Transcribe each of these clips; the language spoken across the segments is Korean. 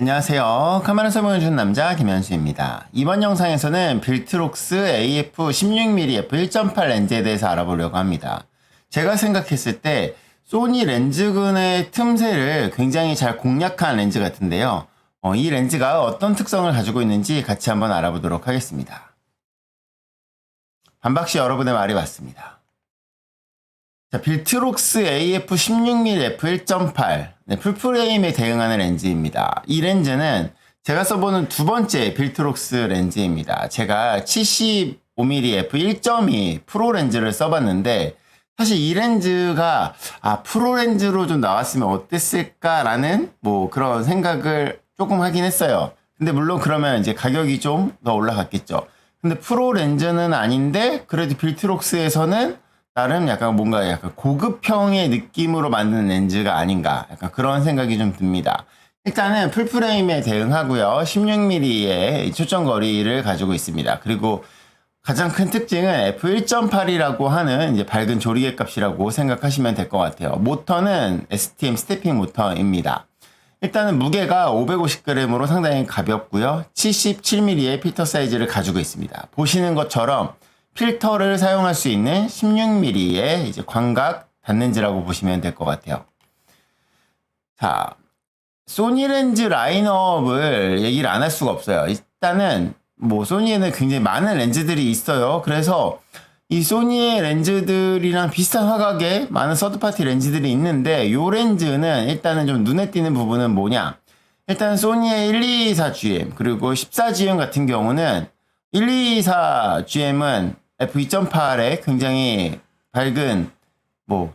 안녕하세요. 카메라 설명해주는 남자 김현수입니다. 이번 영상에서는 빌트록스 AF 16mm f1.8 렌즈에 대해서 알아보려고 합니다. 제가 생각했을 때 소니 렌즈군의 틈새를 굉장히 잘 공략한 렌즈 같은데요. 어, 이 렌즈가 어떤 특성을 가지고 있는지 같이 한번 알아보도록 하겠습니다. 반박시 여러분의 말이 맞습니다. 자, 빌트록스 AF 16mm f1.8 네, 풀프레임에 대응하는 렌즈입니다. 이 렌즈는 제가 써보는 두 번째 빌트록스 렌즈입니다. 제가 75mm f1.2 프로 렌즈를 써봤는데 사실 이 렌즈가 아 프로 렌즈로 좀 나왔으면 어땠을까라는 뭐 그런 생각을 조금 하긴 했어요. 근데 물론 그러면 이제 가격이 좀 더 올라갔겠죠. 근데 프로 렌즈는 아닌데 그래도 빌트록스에서는 나름 약간 뭔가 약간 고급형의 느낌으로 만든 렌즈가 아닌가 약간 그런 생각이 좀 듭니다. 일단은 풀프레임에 대응하고요. 16mm의 초점 거리를 가지고 있습니다. 그리고 가장 큰 특징은 f1.8이라고 하는 이제 밝은 조리개 값이라고 생각하시면 될 것 같아요. 모터는 STM 스태핑 모터입니다. 일단은 무게가 550g으로 상당히 가볍고요. 77mm의 필터 사이즈를 가지고 있습니다. 보시는 것처럼 필터를 사용할 수 있는 16mm의 이제 광각 단렌즈라고 보시면 될 것 같아요. 자, 소니 렌즈 라인업을 얘기를 안 할 수가 없어요. 일단은 뭐 소니에는 굉장히 많은 렌즈들이 있어요. 그래서 이 소니의 렌즈들이랑 비슷한 화각의 많은 서드파티 렌즈들이 있는데 요 렌즈는 일단은 좀 눈에 띄는 부분은 뭐냐? 일단 소니의 124GM 그리고 14GM 같은 경우는 124GM은 f2.8에 굉장히 밝은 뭐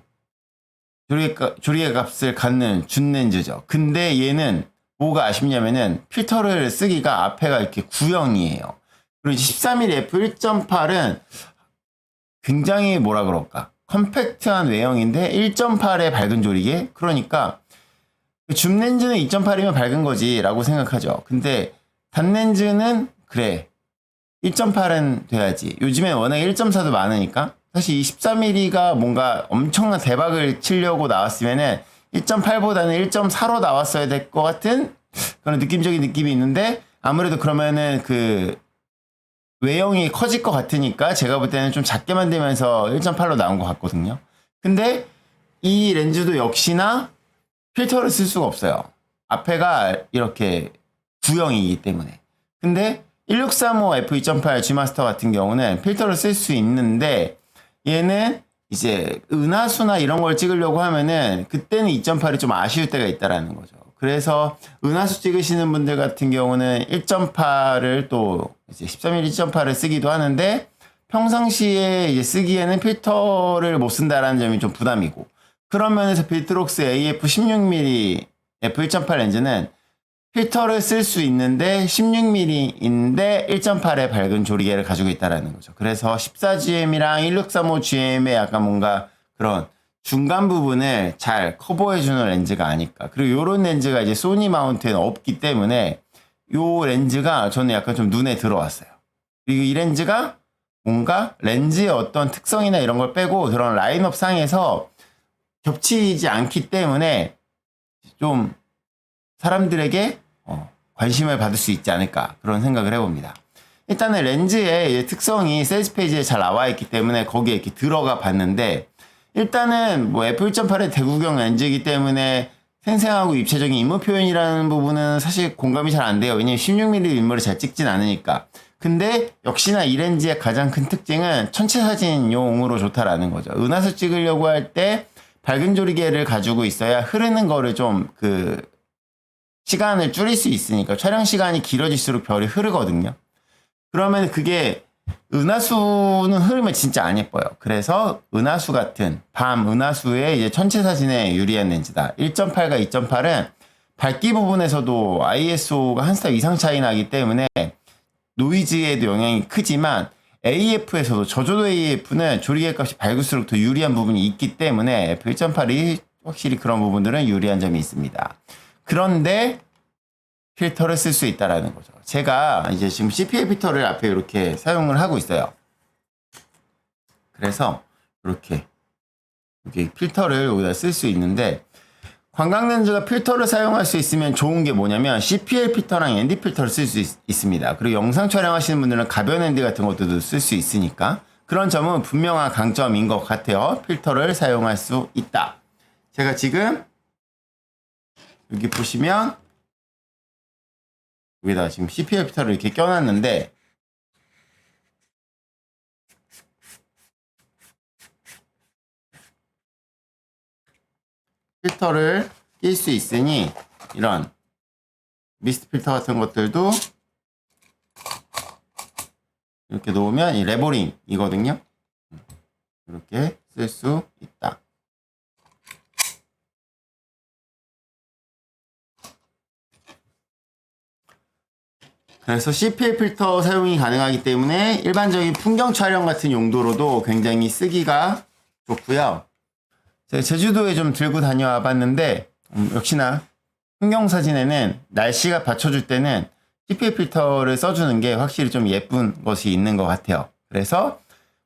조리개, 조리개 값을 갖는 준 렌즈죠. 근데 얘는 뭐가 아쉽냐면은 필터를 쓰기가 앞에가 이렇게 구형이에요. 그리고 13mm f1.8은 굉장히 뭐라 그럴까 컴팩트한 외형인데 1.8의 밝은 조리개 그러니까 줌 렌즈는 2.8이면 밝은 거지라고 생각하죠. 근데 단 렌즈는 그래 1.8은 돼야지. 요즘에 워낙 1.4도 많으니까 사실 이 13mm가 뭔가 엄청난 대박을 치려고 나왔으면은 1.8보다는 1.4로 나왔어야 될 것 같은 그런 느낌적인 느낌이 있는데 아무래도 그러면은 그 외형이 커질 것 같으니까 제가 볼 때는 좀 작게 만들면서 1.8로 나온 것 같거든요. 근데 이 렌즈도 역시나 필터를 쓸 수가 없어요. 앞에가 이렇게 구형이기 때문에. 근데 1635 f2.8 G마스터 같은 경우는 필터를 쓸 수 있는데 얘는 이제 은하수나 이런 걸 찍으려고 하면은 그때는 2.8이 좀 아쉬울 때가 있다라는 거죠. 그래서 은하수 찍으시는 분들 같은 경우는 1.8을 또 이제 13mm 1.8을 쓰기도 하는데 평상시에 이제 쓰기에는 필터를 못 쓴다라는 점이 좀 부담이고 그런 면에서 빌트록스 AF 16mm f1.8 렌즈는 필터를 쓸 수 있는데 16mm인데 1.8의 밝은 조리개를 가지고 있다라는 거죠. 그래서 14GM이랑 1635GM의 약간 뭔가 그런 중간 부분을 잘 커버해주는 렌즈가 아닐까. 그리고 이런 렌즈가 이제 소니 마운트에는 없기 때문에 이 렌즈가 저는 약간 좀 눈에 들어왔어요. 그리고 이 렌즈가 뭔가 렌즈의 어떤 특성이나 이런 걸 빼고 그런 라인업 상에서 겹치지 않기 때문에 좀 사람들에게 어, 관심을 받을 수 있지 않을까 그런 생각을 해봅니다. 일단은 렌즈의 특성이 세일즈 페이지에 잘 나와 있기 때문에 거기에 이렇게 들어가 봤는데 일단은 뭐 f1.8의 대구경 렌즈이기 때문에 생생하고 입체적인 인물 표현이라는 부분은 사실 공감이 잘 안 돼요. 왜냐면 16mm 인물을 잘 찍진 않으니까. 근데 역시나 이 렌즈의 가장 큰 특징은 천체 사진용으로 좋다라는 거죠. 은하수 찍으려고 할 때 밝은 조리개를 가지고 있어야 흐르는 거를 좀 그 시간을 줄일 수 있으니까 촬영 시간이 길어질수록 별이 흐르거든요. 그러면 그게 은하수는 흐르면 진짜 안 예뻐요. 그래서 은하수 같은 밤 은하수의 이제 천체 사진에 유리한 렌즈다. 1.8과 2.8은 밝기 부분에서도 ISO가 한 스텝 이상 차이 나기 때문에 노이즈에도 영향이 크지만 AF에서도 저조도 AF는 조리개 값이 밝을수록 더 유리한 부분이 있기 때문에 F1.8이 확실히 그런 부분들은 유리한 점이 있습니다. 그런데 필터를 쓸 수 있다라는 거죠. 제가 이제 지금 CPA 필터를 앞에 이렇게 사용을 하고 있어요. 그래서 이렇게 여기 필터를 여기다 쓸 수 있는데 관광 렌즈가 필터를 사용할 수 있으면 좋은 게 뭐냐면 CPL 필터랑 ND 필터를 쓸 수 있습니다. 그리고 영상 촬영하시는 분들은 가변 ND 같은 것들도 쓸 수 있으니까 그런 점은 분명한 강점인 것 같아요. 필터를 사용할 수 있다. 제가 지금 여기 보시면 여기다 지금 CPL 필터를 이렇게 껴놨는데 필터를 낄 수 있으니 이런 미스트 필터 같은 것들도 이렇게 놓으면 이 레버링이거든요. 이렇게 쓸 수 있다. 그래서 CPL 필터 사용이 가능하기 때문에 일반적인 풍경 촬영 같은 용도로도 굉장히 쓰기가 좋고요. 제가 제주도에 좀 들고 다녀와 봤는데 음, 역시나 풍경 사진에는 날씨가 받쳐줄 때는 CPL 필터를 써주는 게 확실히 좀 예쁜 것이 있는 것 같아요. 그래서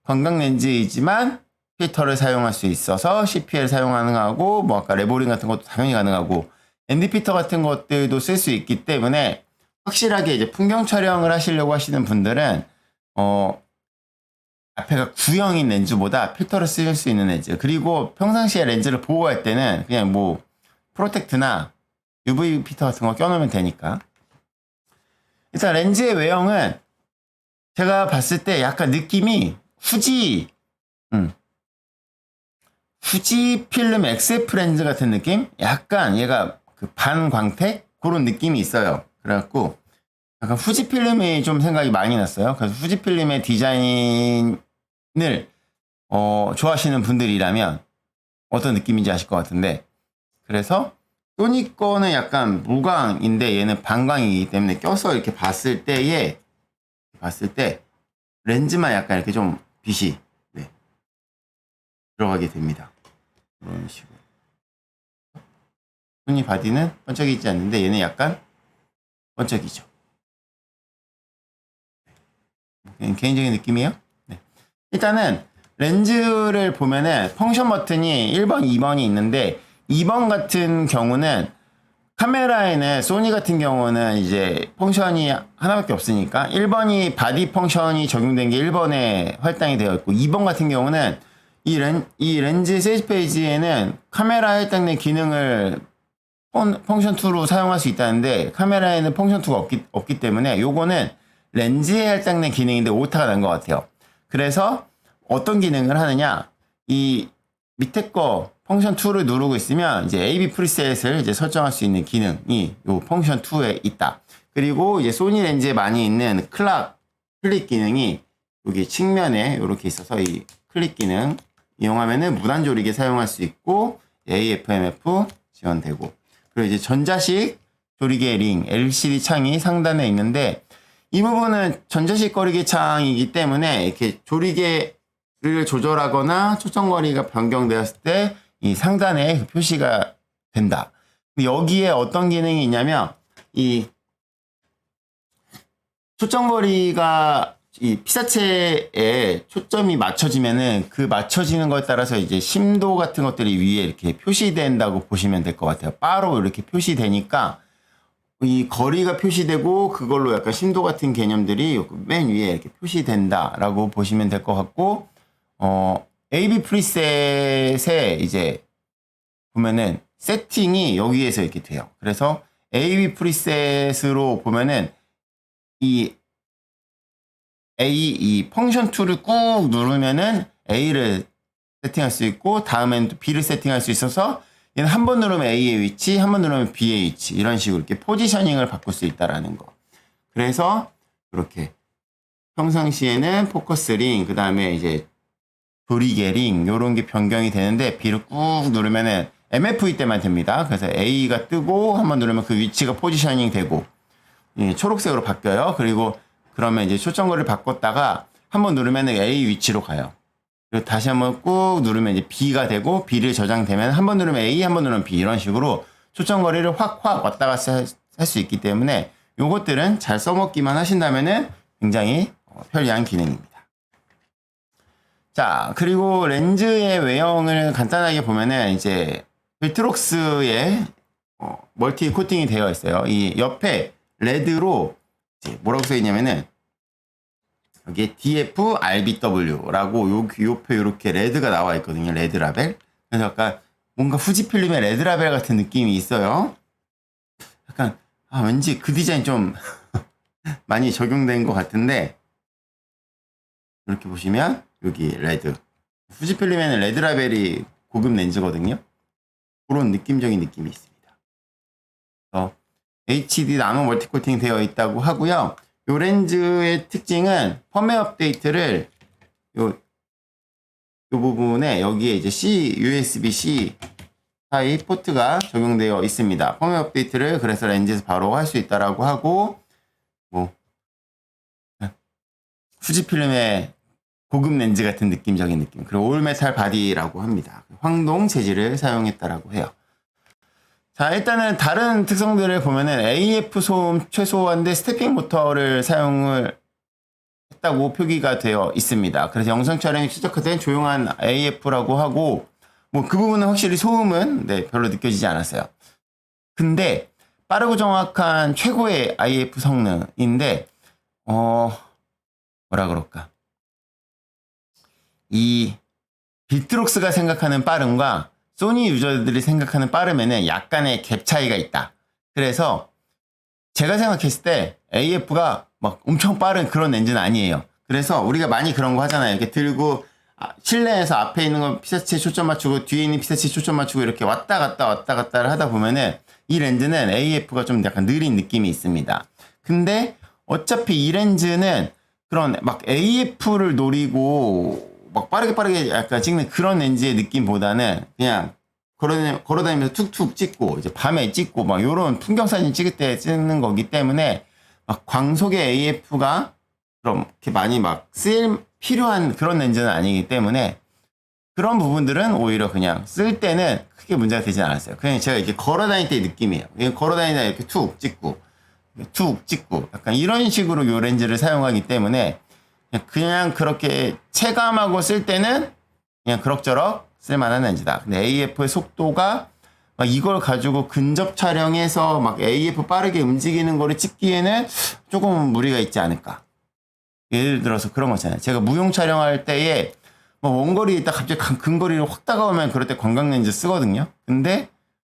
관광 렌즈이지만 필터를 사용할 수 있어서 CPL 사용 가능하고 뭐 아까 레버링 같은 것도 당연히 가능하고 ND 필터 같은 것들도 쓸 수 있기 때문에 확실하게 이제 풍경 촬영을 하시려고 하시는 분들은 어 앞에가 구형인 렌즈보다 필터를 쓸수 있는 렌즈 그리고 평상시에 렌즈를 보호할 때는 그냥 뭐 프로텍트나 UV 필터 같은 거 껴놓으면 되니까 일단 렌즈의 외형은 제가 봤을 때 약간 느낌이 후지 음, 후지 필름 XF 렌즈 같은 느낌? 약간 얘가 그 반광택 그런 느낌이 있어요. 그래갖고 약간 후지 필름이 좀 생각이 많이 났어요. 그래서 후지 필름의 디자인을 어, 좋아하시는 분들이라면 어떤 느낌인지 아실 것 같은데 그래서 소니 거는 약간 무광인데 얘는 반광이기 때문에 껴서 이렇게 봤을 때에 봤을 때 렌즈만 약간 이렇게 좀 빛이 네, 들어가게 됩니다. 이런 식으로. 소니 바디는 번쩍이지 않는데 얘는 약간 번쩍이죠. 네. 개인적인 느낌이에요. 네. 일단은 렌즈를 보면은 펑션 버튼이 1번, 2번이 있는데 2번 같은 경우는 카메라에는 소니 같은 경우는 이제 펑션이 하나밖에 없으니까 1번이 바디 펑션이 적용된 게 1번에 할당이 되어 있고 2번 같은 경우는 이, 렌, 이 렌즈 세지 페이지에는 카메라 할당된 기능을 펑, 펑션 2로 사용할 수 있다는데 카메라에는 펑션 2가 없기, 없기 때문에 요거는 렌즈에 할당된 기능인데 오타가 난 것 같아요. 그래서 어떤 기능을 하느냐 이 밑에 거 펑션 2를 누르고 있으면 이제 AV 프리셋을 이제 설정할 수 있는 기능이 요 펑션 2에 있다. 그리고 이제 소니 렌즈에 많이 있는 클락 클릭 기능이 여기 측면에 이렇게 있어서 이 클릭 기능 이용하면은 무단 조리개 사용할 수 있고 AFMF 지원되고 그리고 이제 전자식 조리개 링 LCD 창이 상단에 있는데 이 부분은 전자식 거리개 창이기 때문에 이렇게 조리개를 조절하거나 초점 거리가 변경되었을 때 이 상단에 그 표시가 된다. 여기에 어떤 기능이 있냐면 이 초점 거리가 이 피사체에 초점이 맞춰지면은 그 맞춰지는 것에 따라서 이제 심도 같은 것들이 위에 이렇게 표시된다고 보시면 될 것 같아요. 바로 이렇게 표시되니까 이 거리가 표시되고 그걸로 약간 심도 같은 개념들이 맨 위에 이렇게 표시된다라고 보시면 될 것 같고 어 AV 프리셋에 이제 보면은 세팅이 여기에서 이렇게 돼요. 그래서 AV 프리셋으로 보면은 이 A 이 펑션 2를 꾹 누르면은 A를 세팅할 수 있고 다음엔 또 B를 세팅할 수 있어서 얘는 한 번 누르면 A의 위치, 한 번 누르면 B의 위치 이런 식으로 이렇게 포지셔닝을 바꿀 수 있다라는 거. 그래서 이렇게 평상시에는 포커스 링, 그 다음에 이제 조리개 링 요런 게 변경이 되는데 B를 꾹 누르면은 MFE 때만 됩니다. 그래서 A가 뜨고 한 번 누르면 그 위치가 포지셔닝 되고 예, 초록색으로 바뀌어요. 그리고 그러면 이제 초점거리를 바꿨다가 한번 누르면 A 위치로 가요. 그리고 다시 한번 꾹 누르면 이제 B가 되고 B를 저장되면 한번 누르면 A, 한번 누르면 B 이런 식으로 초점거리를 확확 왔다 갔다 할 수 있기 때문에 요것들은 잘 써먹기만 하신다면은 굉장히 어, 편리한 기능입니다. 자, 그리고 렌즈의 외형을 간단하게 보면은 이제 벨트록스에 어, 멀티 코팅이 되어 있어요. 이 옆에 레드로 뭐라고 써 있냐면은 여기 DF RBW라고 요 요표 이렇게 레드가 나와 있거든요. 레드 라벨. 그래서 약간 뭔가 후지 필름의 레드 라벨 같은 느낌이 있어요. 약간 아 왠지 그 디자인 좀 많이 적용된 것 같은데 이렇게 보시면 여기 레드 후지 필름에는 레드 라벨이 고급 렌즈거든요. 그런 느낌적인 느낌이 있습니다. 그래서 HD 나노 멀티 코팅 되어 있다고 하고요. 요 렌즈의 특징은 펌웨어 업데이트를 요, 요 부분에 여기에 이제 C, USB-C 타입 포트가 적용되어 있습니다. 펌웨어 업데이트를 그래서 렌즈에서 바로 할 수 있다라고 하고 뭐 후지필름의 고급 렌즈 같은 느낌적인 느낌. 그리고 올메탈 바디라고 합니다. 황동 재질을 사용했다라고 해요. 자, 일단은 다른 특성들을 보면은 AF 소음 최소화인데 스태핑 모터를 사용을 했다고 표기가 되어 있습니다. 그래서 영상 촬영이 시작할 조용한 AF라고 하고 뭐 그 부분은 확실히 소음은 네, 별로 느껴지지 않았어요. 근데 빠르고 정확한 최고의 IF 성능인데 어 뭐라 그럴까? 이 비트록스가 생각하는 빠름과 소니 유저들이 생각하는 빠름에는 약간의 갭 차이가 있다. 그래서 제가 생각했을 때 AF가 막 엄청 빠른 그런 렌즈는 아니에요. 그래서 우리가 많이 그런 거 하잖아요. 이렇게 들고 아, 실내에서 앞에 있는 거 피사치에 초점 맞추고 뒤에 있는 피사치에 초점 맞추고 이렇게 왔다 갔다 왔다 갔다를 하다 보면은 이 렌즈는 AF가 좀 약간 느린 느낌이 있습니다. 근데 어차피 이 렌즈는 그런 막 AF를 노리고 막 빠르게 빠르게 약간 찍는 그런 렌즈의 느낌보다는 그냥 걸어, 걸어다니면서 툭툭 찍고 이제 밤에 찍고 막 요런 풍경 사진 찍을 때 찍는 거기 때문에 막 광속의 AF가 그렇게 많이 막 쓸 필요한 그런 렌즈는 아니기 때문에 그런 부분들은 오히려 그냥 쓸 때는 크게 문제가 되지 않았어요. 그냥 제가 이렇게 걸어 다닐 때의 느낌이에요. 걸어 다니다 이렇게 툭 찍고 툭 찍고 약간 이런 식으로 요 렌즈를 사용하기 때문에 그냥 그렇게 체감하고 쓸 때는 그냥 그럭저럭 쓸만한 렌즈다. 근데 AF의 속도가 막 이걸 가지고 근접 촬영해서 막 AF 빠르게 움직이는 거를 찍기에는 조금 무리가 있지 않을까. 예를 들어서 그런 거 있잖아요. 제가 무용 촬영할 때에 뭐 원거리에 있다 갑자기 근- 근거리로 확 다가오면 그럴 때 관광 렌즈 쓰거든요. 근데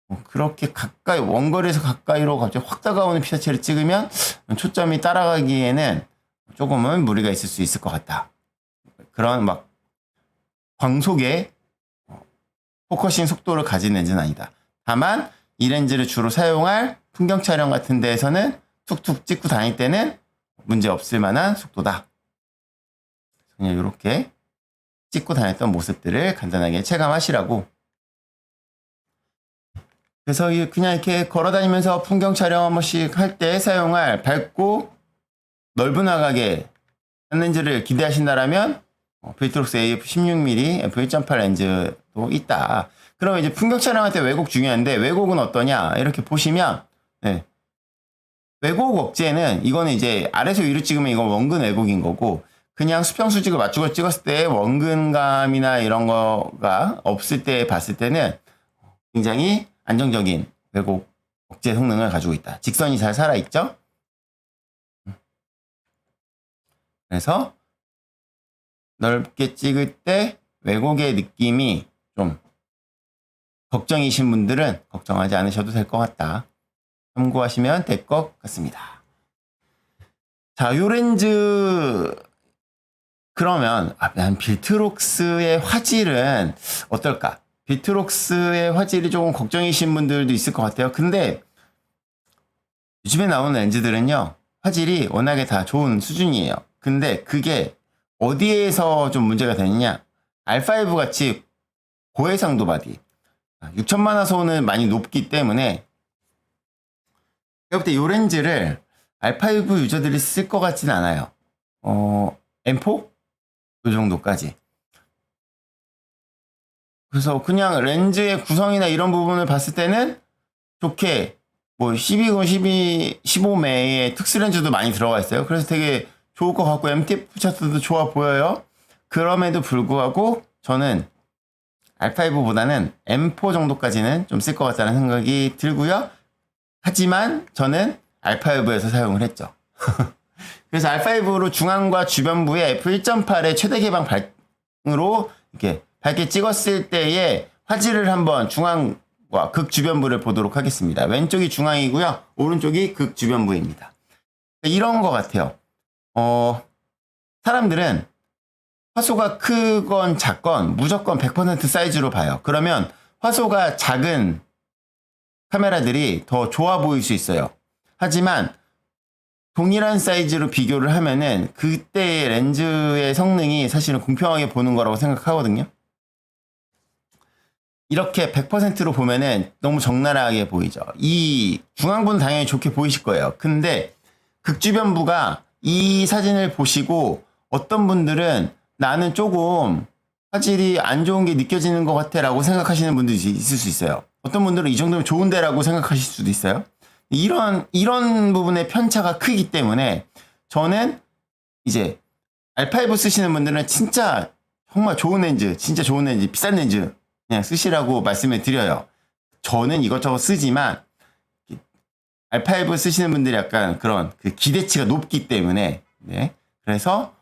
뭐 그렇게 가까이 원거리에서 가까이로 갑자기 확 다가오는 피사체를 찍으면 초점이 따라가기에는 조금은 무리가 있을 수 있을 것 같다. 그런 막 광속의 어, 포커싱 속도를 가진 렌즈는 아니다. 다만 이 렌즈를 주로 사용할 풍경 촬영 같은 데에서는 툭툭 찍고 다닐 때는 문제 없을 만한 속도다. 그냥 이렇게 찍고 다녔던 모습들을 간단하게 체감하시라고. 그래서 이 그냥 이렇게 걸어 다니면서 풍경 촬영 한 번씩 할 때 사용할 밝고 넓은 화각의 렌즈를 기대하신다라면 어, 빌트록스 AF 16mm f1.8 렌즈도 있다. 그러면 이제 풍경 촬영할 때 왜곡 중요한데 왜곡은 어떠냐 이렇게 보시면 네. 왜곡 억제는 이거는 이제 아래서 위로 찍으면 이건 원근 왜곡인 거고 그냥 수평 수직을 맞추고 찍었을 때 원근감이나 이런 거가 없을 때 봤을 때는 굉장히 안정적인 왜곡 억제 성능을 가지고 있다. 직선이 잘 살아 있죠? 그래서 넓게 찍을 때 왜곡의 느낌이 좀 걱정이신 분들은 걱정하지 않으셔도 될 것 같다. 참고하시면 될 것 같습니다. 자, 요 렌즈 그러면 아, 난 빌트록스의 화질은 어떨까? 빌트록스의 화질이 조금 걱정이신 분들도 있을 것 같아요. 근데 요즘에 나오는 렌즈들은요, 화질이 워낙에 다 좋은 수준이에요. 근데 그게 어디에서 좀 문제가 되느냐? R5 같이 고해상도 바디. 6천만 화소는 많이 높기 때문에 그때 이 렌즈를 R5 유저들이 쓸 것 같지는 않아요. 어, M4? 그 정도까지. 그래서 그냥 렌즈의 구성이나 이런 부분을 봤을 때는 좋게 뭐 12군 12, 15매의 특수 렌즈도 많이 들어가 있어요. 그래서 되게 좋을 것 같고 MTF 차트도 좋아 보여요. 그럼에도 불구하고 저는 R5보다는 M4 정도까지는 좀 쓸 것 같다는 생각이 들고요. 하지만 저는 R5에서 사용을 했죠. 그래서 R5로 중앙과 주변부에 F1.8의 최대 개방 발으로 이렇게 밝게 찍었을 때의 화질을 한번 중앙과 극 주변부를 보도록 하겠습니다. 왼쪽이 중앙이고요. 오른쪽이 극 주변부입니다. 이런 것 같아요. 어, 사람들은 화소가 크건 작건 무조건 100% 사이즈로 봐요. 그러면 화소가 작은 카메라들이 더 좋아 보일 수 있어요. 하지만 동일한 사이즈로 비교를 하면은 그때의 렌즈의 성능이 사실은 공평하게 보는 거라고 생각하거든요. 이렇게 100%로 보면은 너무 적나라하게 보이죠. 이 중앙부는 당연히 좋게 보이실 거예요. 근데 극주변부가 이 사진을 보시고 어떤 분들은 나는 조금 화질이 안 좋은 게 느껴지는 것 같아 라고 생각하시는 분들이 있을 수 있어요. 어떤 분들은 이 정도면 좋은데 라고 생각하실 수도 있어요. 이런, 이런 부분의 편차가 크기 때문에 저는 이제 R5 쓰시는 분들은 진짜 정말 좋은 렌즈, 진짜 좋은 렌즈, 비싼 렌즈 그냥 쓰시라고 말씀을 드려요. 저는 이것저것 쓰지만 R5 쓰시는 분들이 약간 그런 그 기대치가 높기 때문에 네. 그래서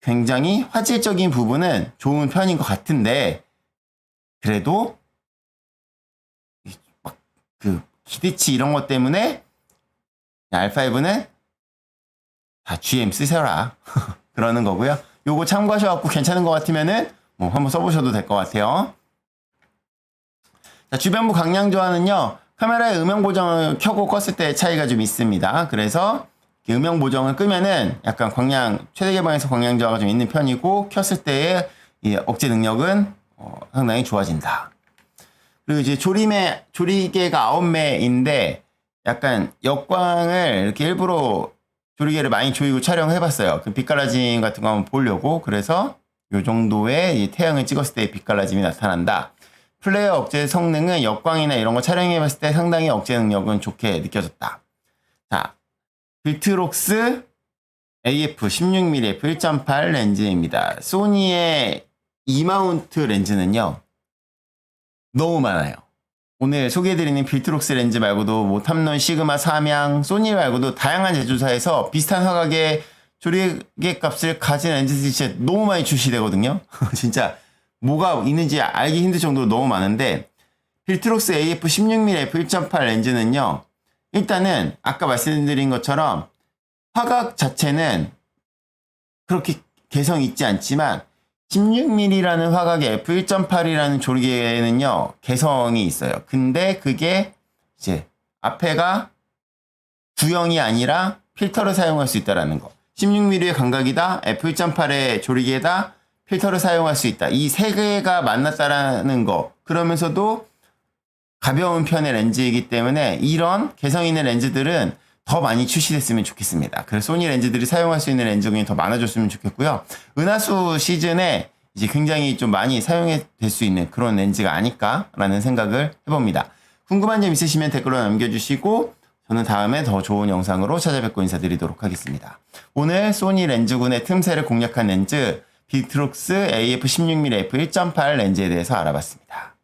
굉장히 화질적인 부분은 좋은 편인 것 같은데 그래도 막 그 기대치 이런 것 때문에 R5는 다 GM 쓰셔라 그러는 거고요. 요거 참고하셔갖고 괜찮은 것 같으면은 뭐 한번 써보셔도 될 것 같아요. 자, 주변부 강량 조화는요. 카메라의 음영 보정을 켜고 껐을 때 차이가 좀 있습니다. 그래서 음영 보정을 끄면은 약간 광량 최대 개방에서 광량 저하가 좀 있는 편이고 켰을 때의 이 억제 능력은 어, 상당히 좋아진다. 그리고 이제 조림의 조리개가 9매인데 약간 역광을 이렇게 일부러 조리개를 많이 조이고 촬영해봤어요. 그 빛갈라짐 같은 거 한번 보려고 그래서 이 정도의 이 태양을 찍었을 때 빛갈라짐이 나타난다. 플레이어 억제 성능은 역광이나 이런 거 촬영해봤을 때 상당히 억제 능력은 좋게 느껴졌다. 자, 빌트록스 AF 16mm f1.8 렌즈입니다. 소니의 이마운트 렌즈는요, 너무 많아요. 오늘 소개해드리는 빌트록스 렌즈 말고도 뭐 탐론, 시그마, 삼양, 소니 말고도 다양한 제조사에서 비슷한 화각의 조리개 값을 가진 렌즈들이 진짜 너무 많이 출시되거든요. 진짜 뭐가 있는지 알기 힘들 정도로 너무 많은데 빌트록스 AF 16mm f1.8 렌즈는요. 일단은 아까 말씀드린 것처럼 화각 자체는 그렇게 개성 있지 않지만 16mm라는 화각의 f1.8이라는 조리개는요 개성이 있어요. 근데 그게 이제 앞에가 구형이 아니라 필터를 사용할 수 있다라는 거. 16mm의 감각이다. f1.8의 조리개다. 필터를 사용할 수 있다. 이 세 개가 만났다라는 거. 그러면서도 가벼운 편의 렌즈이기 때문에 이런 개성 있는 렌즈들은 더 많이 출시됐으면 좋겠습니다. 그래서 소니 렌즈들이 사용할 수 있는 렌즈 군이 더 많아졌으면 좋겠고요. 은하수 시즌에 이제 굉장히 좀 많이 사용이 될 수 있는 그런 렌즈가 아닐까라는 생각을 해봅니다. 궁금한 점 있으시면 댓글로 남겨주시고 저는 다음에 더 좋은 영상으로 찾아뵙고 인사드리도록 하겠습니다. 오늘 소니 렌즈군의 틈새를 공략한 렌즈 비트록스 AF16mm f1.8 렌즈에 대해서 알아봤습니다.